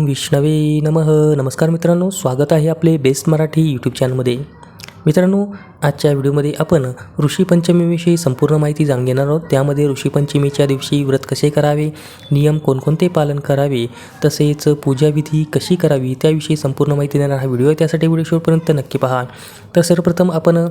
ओम विष्णवे नमः. नमस्कार मित्रांनो स्वागत आहे आपले बेस्ट मराठी यूट्यूब चॅनलमध्ये मित्रांनो आजच्या व्हिडिओमध्ये आपण ऋषीपंचमीविषयी संपूर्ण माहिती जाणून घेणार आहोत. त्यामध्ये ऋषीपंचमीच्या दिवशी व्रत कसे करावे नियम कोणकोणते पालन करावे तसेच पूजाविधी कशी करावी त्याविषयी संपूर्ण माहिती देणारा हा व्हिडिओ आहे. त्यासाठी व्हिडिओ शेवटपर्यंत नक्की पहा. तर सर्वप्रथम आपण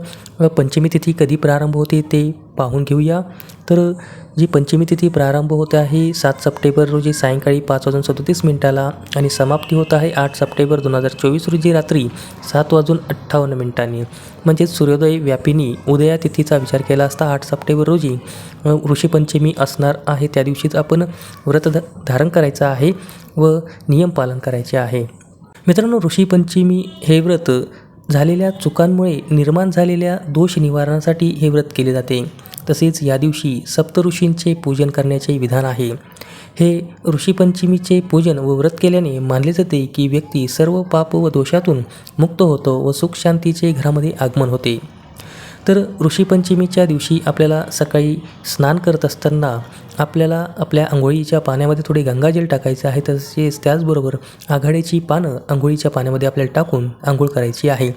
पंचमी तिथी कधी प्रारंभ होते ते पाहून घेऊया. तर जी पंचमी तिथी प्रारंभ होत आहे सात सप्टेंबर रोजी सायंकाळी पाच वाजून सदोतीस मिनिटाला आणि समाप्ती होत आहे आठ सप्टेंबर दोन हजार चोवीस रोजी रात्री सात वाजून अठ्ठावन्न मिनिटांनी. म्हणजेच सूर्योदय व्यापिनी उदया तिथीचा विचार केला असता आठ सप्टेंबर रोजी ऋषीपंचमी असणार आहे. त्या दिवशीच आपण व्रत ध धारण करायचं आहे व नियम पालन करायचे आहे. मित्रांनो ऋषीपंचमी हे व्रत झालेल्या चुकांमुळे निर्माण झालेल्या दोष निवारणासाठी हे व्रत केले जाते. तसेच या दिवशी सप्तऋषींचे पूजन करण्याचे विधान आहे. हे ऋषीपंचमीचे पूजन व व्रत केल्याने मानले जाते की व्यक्ती सर्व पाप व दोषातून मुक्त होतो व सुखशांतीचे घरामध्ये आगमन होते. तर ऋषीपंचमीच्या दिवशी आपल्याला सकाळी स्नान करत असताना आपल्याला आपल्या आंघोळीच्या पाण्यामध्ये थोडे गंगाजल टाकायचे आहे. तसेच त्याचबरोबर आघाड्याची पानं आंघोळीच्या पाण्यामध्ये आपल्याला टाकून आंघोळ करायची आहे.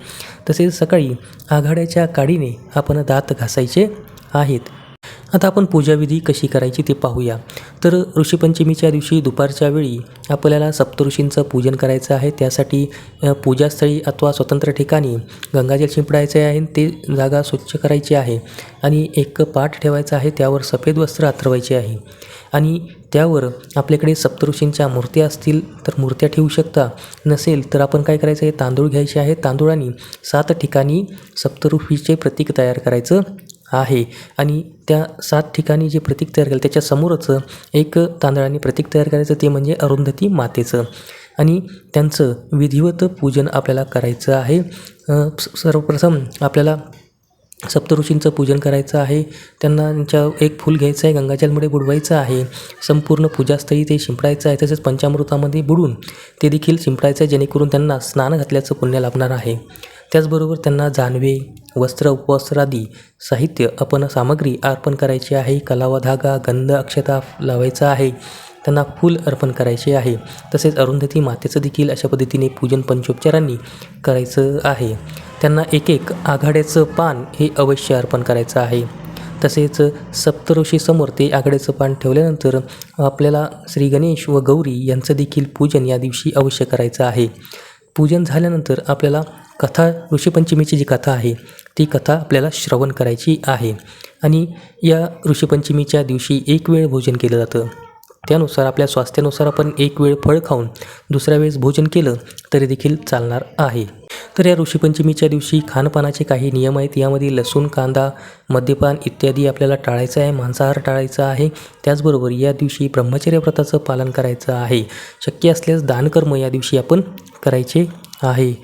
तसेच सकाळी आघाड्याच्या काडीने आपण दात घासायचे आहेत. आता आपण पूजाविधी कशी करायची ते पाहूया. तर ऋषीपंचमीच्या दिवशी दुपारच्या वेळी आपल्याला सप्तऋषींचं पूजन करायचं आहे. त्यासाठी पूजास्थळी अथवा स्वतंत्र ठिकाणी गंगाजल शिंपडायचे आहे आणि ते जागा स्वच्छ करायची आहे आणि एक पाठ ठेवायचा आहे. त्यावर सफेद वस्त्र आथरवायचे आहे आणि त्यावर आपल्याकडे सप्तऋषींच्या मूर्त्या असतील तर मूर्त्या ठेवू शकता. नसेल तर आपण काय करायचं आहे? तांदूळ घ्यायचे आहे. तांदूळाने सात ठिकाणी सप्तऋषीचे प्रतीक तयार करायचं आहे. आणि त्या सात ठिकाणी जे प्रतीक तयार केलं त्याच्यासमोरच एक तांदळाने प्रतीक तयार करायचं ते म्हणजे अरुंधती मातेचं. आणि त्यांचं विधिवत पूजन आपल्याला करायचं आहे. स- सर्वप्रथम आपल्याला सप्तऋषींचं पूजन करायचं आहे. त्यांनाच्या त्यांच्या एक फूल घ्यायचं आहे गंगाजलमुळे बुडवायचं आहे. संपूर्ण पूजास्थळी ते शिंपडायचं आहे. तसेच पंचामृतामध्ये बुडून ते देखील शिंपडायचं आहे जेणेकरून त्यांना स्नान घातल्याचं पुण्य लाभणार आहे. त्याचबरोबर त्यांना जानवे वस्त्र उपवस्त्रादी साहित्य आपण सामग्री अर्पण करायची आहे कलावा धागा गंध अक्षता लावायचा आहे त्यांना फूल अर्पण करायचे आहे. तसेच अरुंधती मातेचं देखील अशा पद्धतीने पूजन पंचोपचारांनी करायचं आहे. त्यांना एक एक आघाड्याचं पान हे अवश्य अर्पण करायचं आहे. तसेच सप्तऋषीसमोर ते आघाड्याचं पान ठेवल्यानंतर आपल्याला श्री गणेश व गौरी यांचं देखील पूजन या दिवशी अवश्य करायचं आहे. पूजन झाल्यानंतर आपल्याला कथा ऋषीपंचमीची जी कथा आहे ती कथा आपल्याला श्रवण करायची आहे. आणि या ऋषीपंचमीच्या दिवशी एक वेळ भोजन केलं जातं. त्यानुसार आपल्या स्वास्थ्यानुसार आपण एक वेळ फळ खाऊन दुसऱ्या वेळेस भोजन केलं तरी देखील चालणार आहे. तर या ऋषीपंचमीच्या दिवशी खानपानाचे काही नियम आहेत. यामध्ये लसूण कांदा मद्यपान इत्यादी आपल्याला टाळायचं आहे. मांसाहार टाळायचा आहे. त्याचबरोबर या दिवशी ब्रह्मचर्य व्रताचं पालन करायचं आहे. शक्य असल्यास दानकर्म या दिवशी आपण करायचे आहे.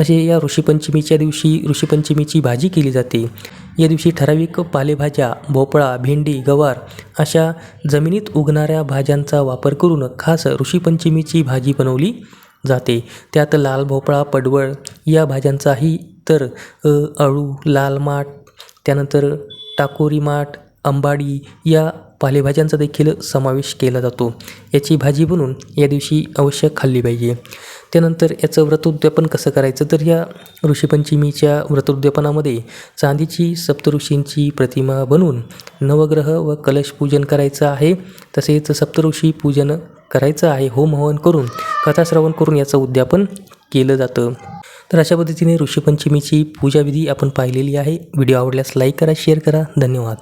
असे या ऋषीपंचमीच्या दिवशी ऋषीपंचमीची भाजी केली जाते. या दिवशी ठराविक पालेभाज्या भोपळा भेंडी गवार अशा जमिनीत उगणाऱ्या भाज्यांचा वापर करून खास ऋषीपंचमीची भाजी बनवली जाते. त्यात लाल भोपळा पडवळ या भाज्यांचाही तर अळू लाल माठ त्यानंतर टाकोरी माठ अंबाडी या पालेभाज्यांचा देखील समावेश केला जातो. याची भाजी बनवून या दिवशी अवश्य खाल्ली पाहिजे. त्यानंतर याचं व्रतोद्यापन कसं करायचं? तर या ऋषीपंचमीच्या व्रतोद्यापनामध्ये चांदीची सप्तऋषींची प्रतिमा बनवून नवग्रह व कलश पूजन करायचं आहे. तसेच सप्तऋषी पूजन करायचं आहे होम हवन करून कथाश्रवण करून याचं उद्यापन केलं जातं. तर अशा पद्धतीने ऋषीपंचमीची पूजाविधी आपण पाहिलेली आहे. व्हिडिओ आवडल्यास लाईक करा शेअर करा. धन्यवाद.